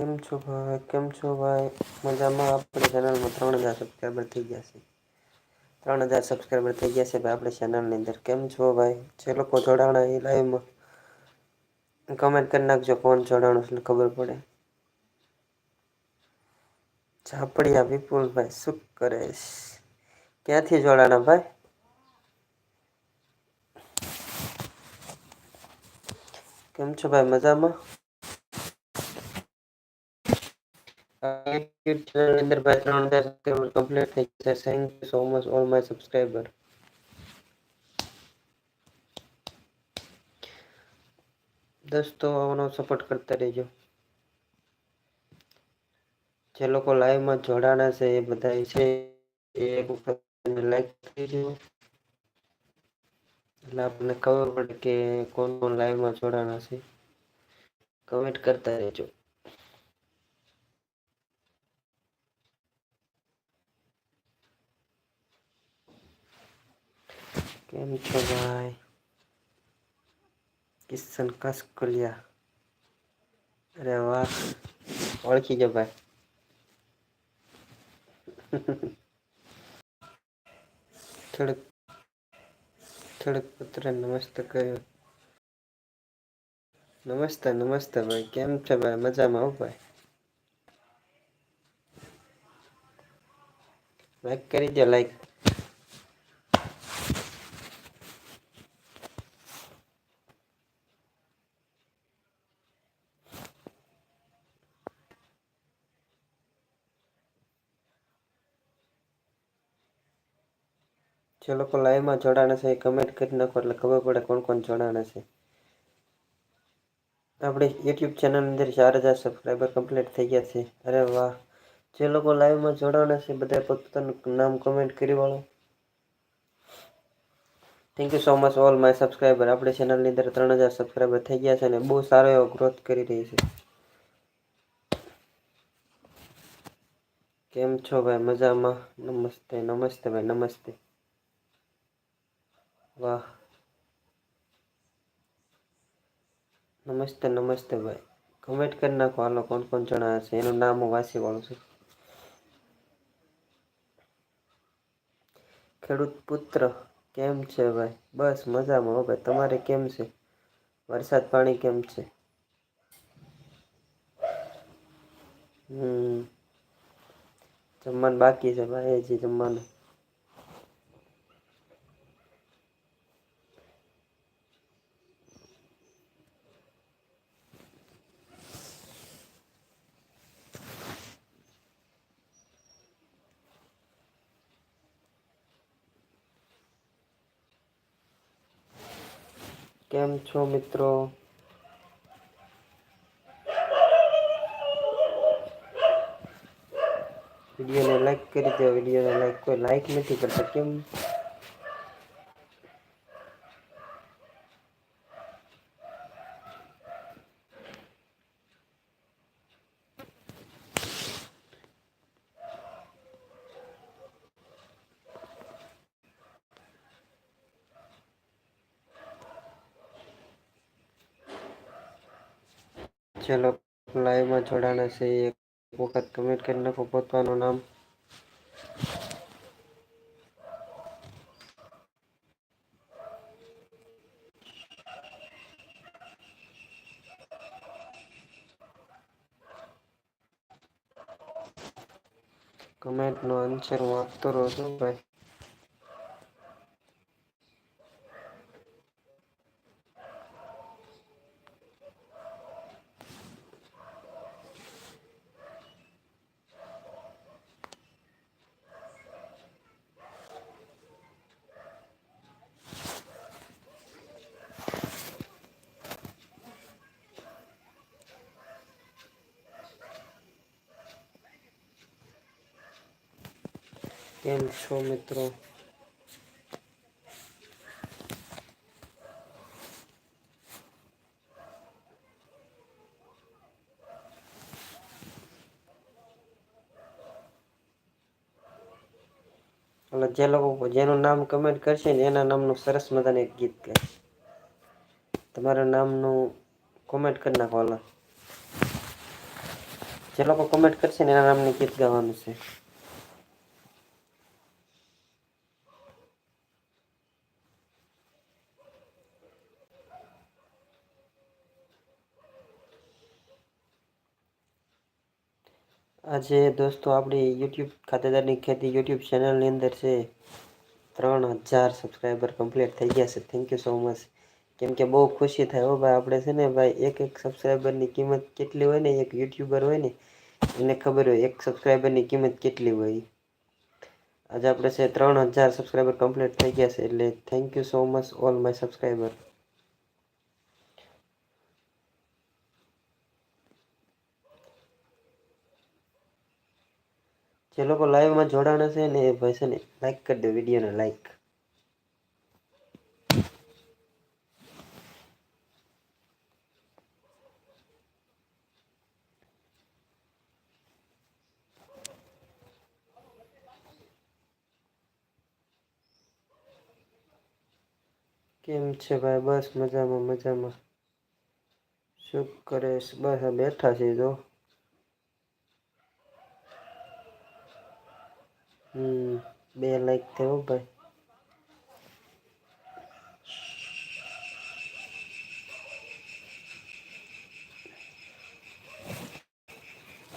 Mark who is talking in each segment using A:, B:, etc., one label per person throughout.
A: કેમ છો ભાઈ? કેમ છો ભાઈ? મજામાં? આપણી ચેનલમાં ત્રણ હજાર સબસ્ક્રાઈબર થઈ ગયા છે. ત્રણ હજાર સબસ્ક્રાઈબર થઈ ગયા છે ભાઈ આપણી ચેનલની અંદર. કેમ છો ભાઈ? જે લોકો જોડાણા એ લાઈવમાં કમેન્ટ કરી નાખજો કોણ જોડાણું એટલે ખબર પડે. ઝાપડિયા વિપુલભાઈ શું કરે ક્યાંથી જોડાણા ભાઈ? કેમ છો ભાઈ? મજામાં? યુટ્યુબ ચેનલ અંદર ભાઈ ત્રણ હજાર સબસ્ક્રાઈબર કમ્પ્લીટ થઈ છે thank you so much all my subscriber દોસ્તો આવવાનો સપોર્ટ કરતા રહેજો જે લોકો લાઈવમાં જોડાણા છે એ બધા છે એ એક વખત લાઈક કરી દો એટલે આપણને ખબર પડે કે કોણ કોણ લાઈવમાં જોડાણા છે કમેન્ટ કરતા રહેજો કેમ છો ભાઈ કિશન કસકલિયા અરે વાહ ઓળખી ગયો ભાઈ થોડુંક થોડુંક પુત્ર નમસ્તે કર્યો નમસ્તે નમસ્તે ભાઈ કેમ છે ભાઈ મજામાં આવું ભાઈ લાઈક કરી દો લાઈક જે લોકો લાઈવમાં જોડાણા છે એ કમેન્ટ કરી નાખો એટલે ખબર પડે કોણ કોણ જોડાણા છે આપણે યુટ્યુબ ચેનલ અંદર ચાર હજાર સબસ્ક્રાઈબર કમ્પ્લીટ થઈ ગયા છે. અરે વાહ. જે લોકો લાઈવમાં જોડાણા છે બધા પોતાનું નામ કમેન્ટ કરી વાળો. Thank you so much all my subscriber આપણે ચેનલની અંદર ત્રણ હજાર સબસ્ક્રાઈબર થઈ ગયા છે અને બહુ સારો એવો ગ્રોથ કરી રહી છે. કેમ છો ભાઈ? મજામાં? નમસ્તે નમસ્તે ભાઈ, નમસ્તે. વાહ. નમસ્તે નમસ્તે ભાઈ. કમેન્ટ કરી નાખો હાલો કોણ કોણ જણાવે છે? એનું નામ હું વાંચી વાળું છું. ખેડૂત પુત્ર, કેમ છે ભાઈ? બસ મજામાં હો ભાઈ. તમારે કેમ છે? વરસાદ પાણી કેમ છે? હમ. જમવાનું બાકી છે ભાઈ, હજી જમવાનું. કેમ છો મિત્રો? વિડીયોને લાઈક કરી દો વિડીયોને લાઈક કોઈ લાઈક નથી કરતા. કેમ? ચલો લાઈવમાં જોડાણા છે એક વખત કમેન્ટ કરી નાખો પોતાનું નામ કમેન્ટનો આન્સર હું આપતો રહું છું ભાઈ છો, મિત્રો? એટલે જે લોકો જેનું નામ કમેન્ટ કરશે ને, એના નામનું સરસ મજાનું એક ગીત ગાય તમારા નામનું કોમેન્ટ કરી નાખો જે લોકો કોમેન્ટ કરશે ને, એના નામની ગીત ગાવાનું છે. આજે દોસ્તો, આપણી યુટ્યુબ ખાતેદારની ખેતી યુટ્યુબ ચેનલની અંદર છે. ત્રણ હજાર સબસ્ક્રાઈબર કમ્પ્લીટ થઈ ગયા છે. થેન્ક યુ સો મચ કેમ કે બહુ ખુશી થાય હો ભાઈ, આપણે છે ને ભાઈ, એક એક સબસ્ક્રાઈબરની કિંમત કેટલી હોય ને, એક યુટ્યુબર હોય ને, એને ખબર હોય એક સબસ્ક્રાઈબરની કિંમત કેટલી હોય. આજે આપણે છે ત્રણ હજાર સબસ્ક્રાઈબર કમ્પ્લીટ થઈ ગયા છે. એટલે thank you so much all my subscriber જે લોકો લાઈવમાં જોડાણા છે ને એ ભાઈ છે ને લાઈક કરી દો વિડીયોને લાઈક કેમ છે ભાઈ બસ મજામાં મજામાં શું કરે બસ આ બેઠા છે જો હમ, બે લાઈક થયો ભાઈ.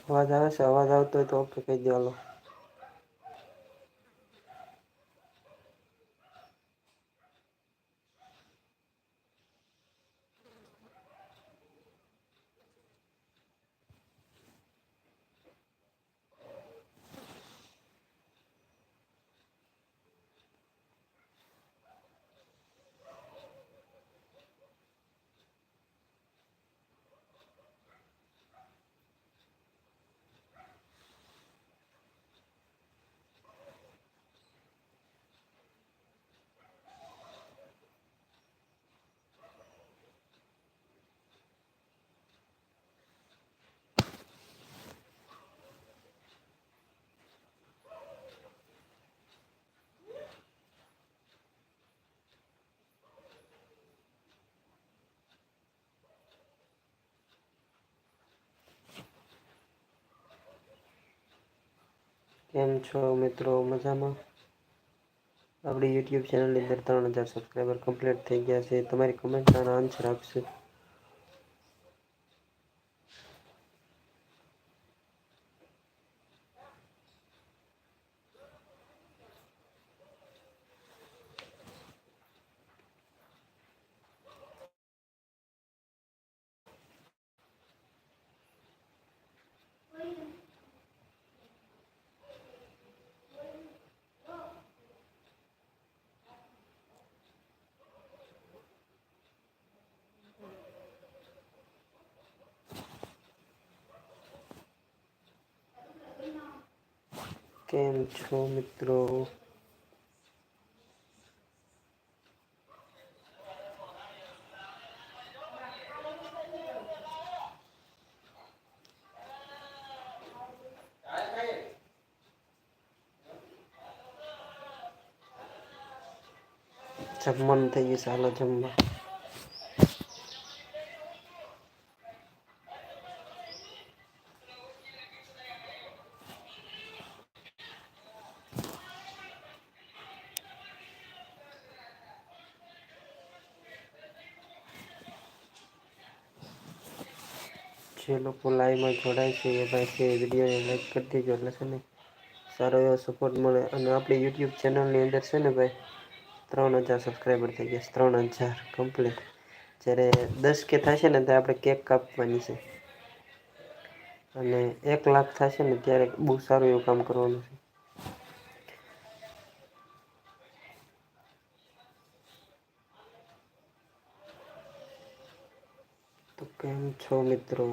A: અવાજ આવે છે? અવાજ આવતો હોય તો ઓકે કહી દો કેમ છો મિત્રો? મજામાં? આપણી યુટ્યુબ ચેનલની અંદર ત્રણ હજાર સબસ્ક્રાઈબર કમ્પ્લીટ થઈ ગયા છે. તમારી કમેન્ટના આન્સર આપશે. કેમ છો મિત્રો જમવાનું થઈ ગયું ચાલો જમવા જોડાય છે. ભાઈ છે વિડીયોને લાઈક કરી દેજો એટલે છે ને સારો એવો સપોર્ટ મળે. અને આપણી યુટ્યુબ ચેનલની અંદર છે ને ભાઈ, ત્રણ હજાર સબસ્ક્રાઈબર થઈ ગયા ત્રણ હજાર કમ્પ્લીટ જ્યારે દસ કે થશે ને ત્યારે આપણે કેક કાપવાની છે. અને એક લાખ થશે ને ત્યારે બહુ સારું એવું કામ કરવાનું છે. તો કેમ છો મિત્રો?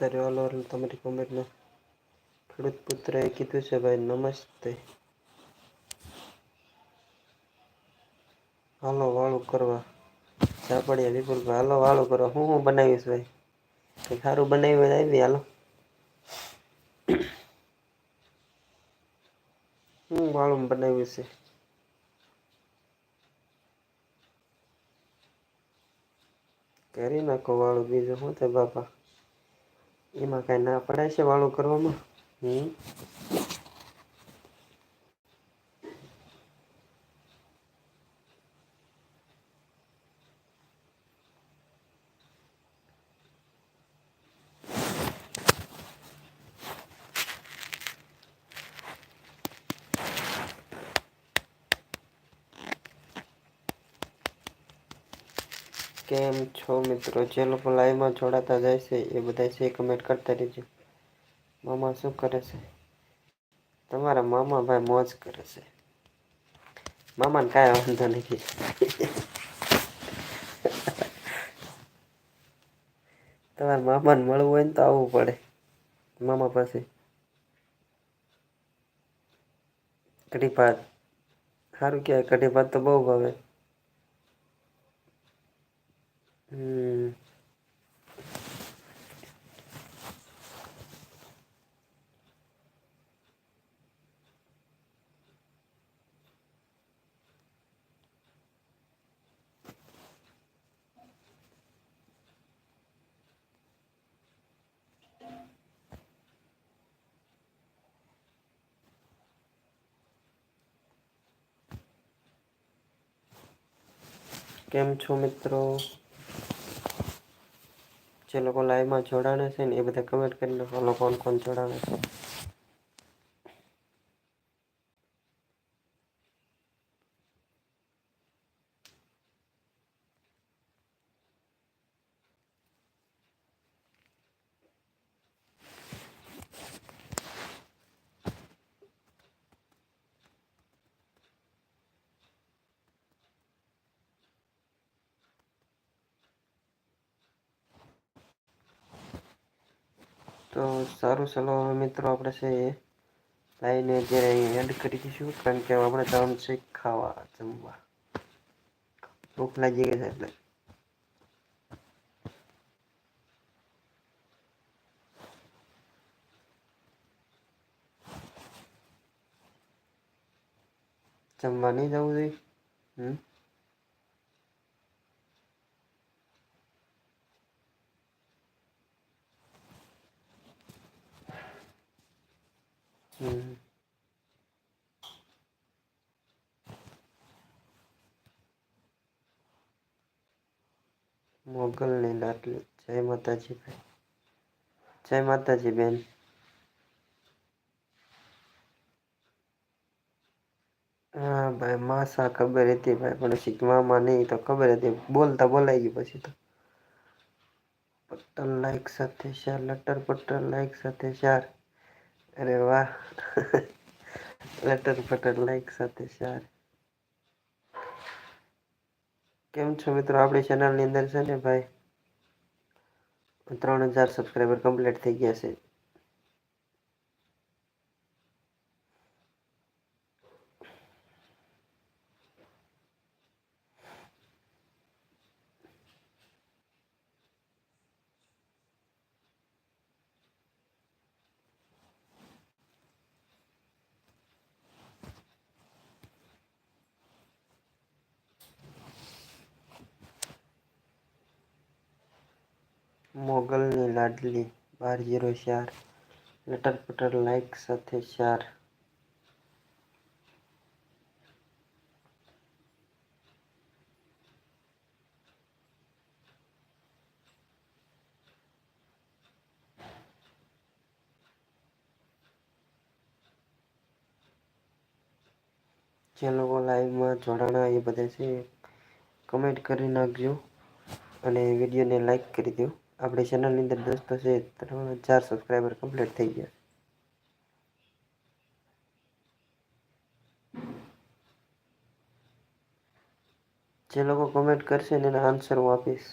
A: હાલો તમારી કમેન્ટને ખેડૂત પુત્ર એ કીધું છે, ભાઈ, નમસ્તે. હાલો, વાળું કરવા. ઝાપડિયા વિપુલભાઈ હાલો, વાળું કરવા. હું હું બનાવીશ ભાઈ? કંઈક સારું બનાવ્યું આવી હાલો. હું વાળું બનાવ્યું છે. કરી નાખો વાળું બીજું. શું થાય બાપા? એમાં કાંઈ ના પડાય છે વાળું કરવામાં? હમ. કેમ છો મિત્રો? જે લોકો લાઈવમાં જોડાતા જાય છે, એ બધા છે કમેન્ટ કરતા રહેજો. મામા શું કરે છે? તમારા મામા ભાઈ મોજ કરે છે. મામાને કાંઈ વાંધો નથી. તમારા મામાને મળવું હોય ને તો આવવું પડે. મામા પાસે કઢી ભાત. સારું કહેવાય, કઢી ભાત તો બહુ ભાવે હમ કેમ છો મિત્રો? જે લોકો લાઈવમાં જોડાણે છે ને એ બધા કમેન્ટ કરીને કોણ કોણ જોડાણે છે. તો સારું, ચાલો મિત્રો આપણે છે લાઈને અત્યારે એડ કરી દઈશું, કારણ કે આપણે જવાનું છે ખાવા, જમવા. ભૂખ લાગી ગઈ છે એટલે. જમવા નહીં જવું જોઈએ? હમ? મોગલની લાટલી જય માતાજી ભાઈ જય માતાજી બેન હા ભાઈ માસા ખબર હતી ભાઈ પણ પછી મામા નહીં તો ખબર હતી બોલતા બોલાઈ ગયું પછી તો પટ્ટલ લાઈક સાથે ચાર લટર પટ્ટલ લાઈક સાથે ચાર અરે વાહ લટર પટર લાઈક સાથે ચાર કેમ છો મિત્રો આપણી ચેનલની અંદર છે ને ભાઈ ત્રણ હજાર સબસ્ક્રાઈબર કમ્પ્લીટ થઈ ગયા છે મોગલની લાડલી બાર જીરો ચાર લટર પટર લાઈક સાથે ચાર જે લોકો લાઈવમાં જોડાણા એ બધા છે કમેન્ટ કરી નાખજો અને વિડીયોને લાઈક કરી દો આપણી ચેનલની અંદર દોસ્તો છે ત્રણ હજાર સબસ્ક્રાઈબર કમ્પ્લીટ થઈ ગયા જે લોકો કમેન્ટ કરશે ને એના આન્સર હું આપીશ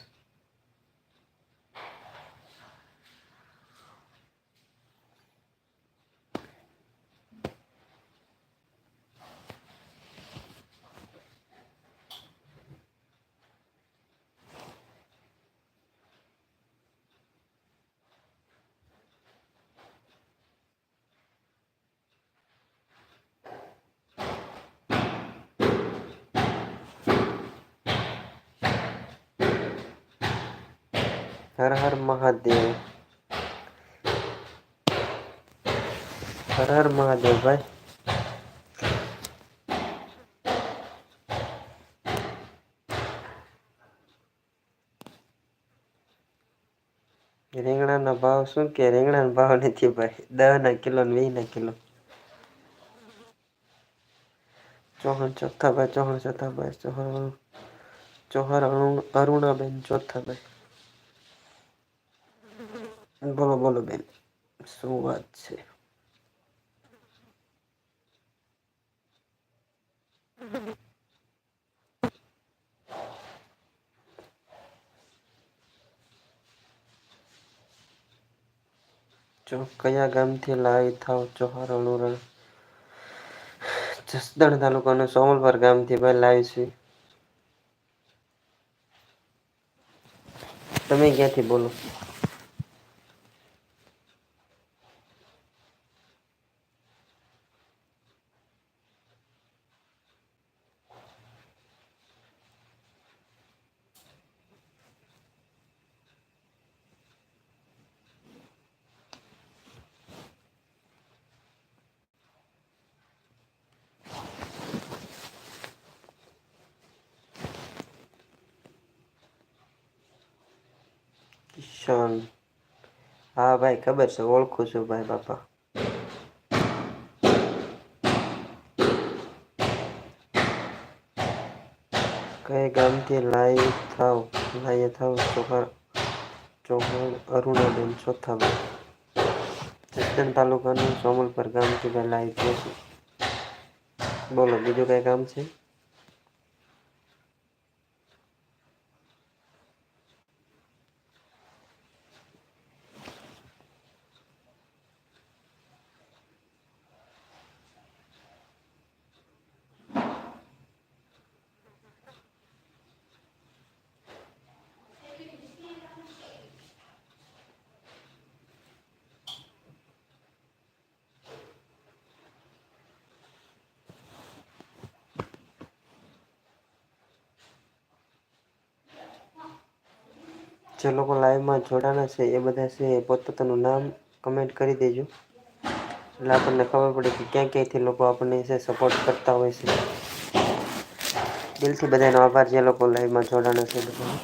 A: હર હર મહાદેવ હર હર મહાદેવ ભાઈ રીંગણાનો ભાવ શું કે? રીંગણાનો ભાવ નથી ભાઈ. દહ ના કિલો ને વીસ ના કિલો. ચોહણ ચોથા ભાઈ, ચોહણ ચોથા ભાઈ ચોહર ચોહર અરુણ અરુણાબેન ચોથા ભાઈ. બોલો બોલો બેન શું વાત છે જો કયા ગામથી લાવી થાવ ચોહાર અણુરણ જસદણ તાલુકાનું સોમલપર ગામથી ભાઈ લાવી છે તમે ક્યાંથી બોલો કિશન હા, ભાઈ, ખબર છે, ઓળખું છું ભાઈ બાપા. કઈ ગામથી લાઈ થાવ? લાઈએ થાવ ચોખા ચૌહાણ અરુણાબેન ચોથા ભાઈ જસદણ તાલુકાનું સોમલપર ગામથી ભાઈ લાઈ થયો બોલો, બીજું કઈ કામ છે? જે લોકો લાઈવમાં જોડાના છે, એ બધા છે પોતપોતાનું નામ કમેન્ટ કરી દેજો. એટલે આપણને ખબર પડે કે ક્યાં ક્યાંથી લોકો આપણને છે સપોર્ટ કરતા હોય છે. દિલથી બધાનો આભાર જે લોકો લાઈવમાં જોડાના છે બધા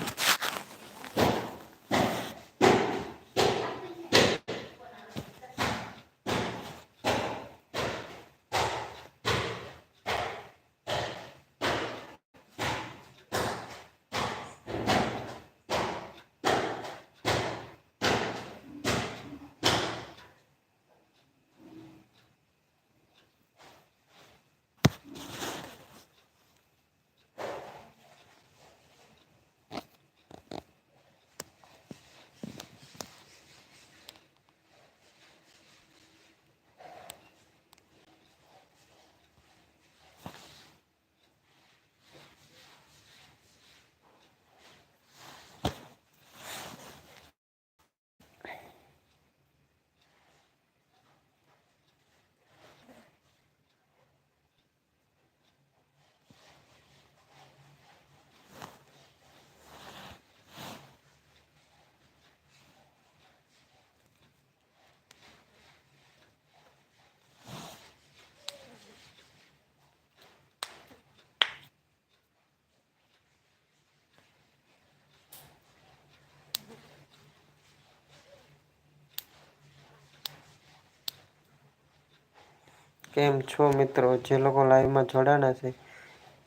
A: કેમ છો મિત્રો જે લોકો લાઈવમાં જોડાના છે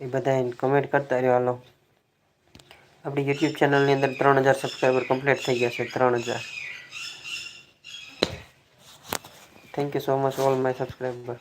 A: એ બધા કમેન્ટ કરતા રહ્યો હાલો આપણી યુટ્યુબ ચેનલની અંદર ત્રણ હજાર સબસ્ક્રાઈબર કમ્પ્લીટ થઈ ગયા છે ત્રણ હજાર thank you so much all my subscriber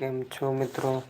A: કેમ છો મિત્રો?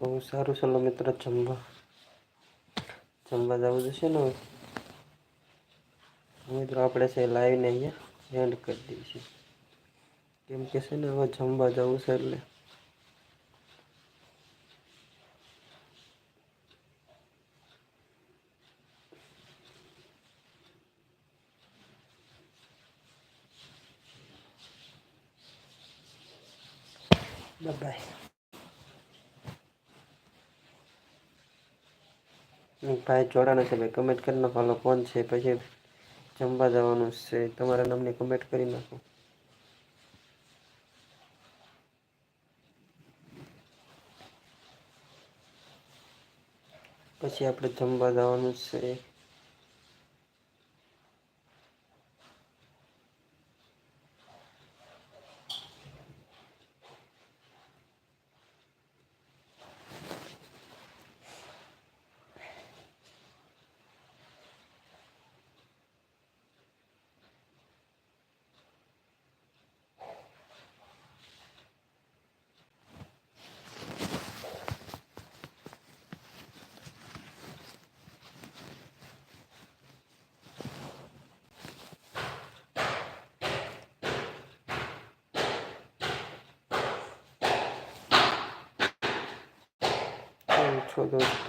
A: તો સારું ચાલો મિત્રો જમવા જમવા જવું જશે ને હવે મિત્રો આપણે છે લાવીને અહીંયા એન્ડ કરી દઈશું કેમ કે છે ને હવે જમવા જવું છે એટલે બાય ભાઈ જોડાના છે ભાઈ કમેન્ટ કરી નાખો, હાલો, કોણ છે? પછી જમવા જવાનું છે. તમારા નામની કમેન્ટ કરી નાખો. પછી આપણે જમવા જવાનું છે. প্রদত্ত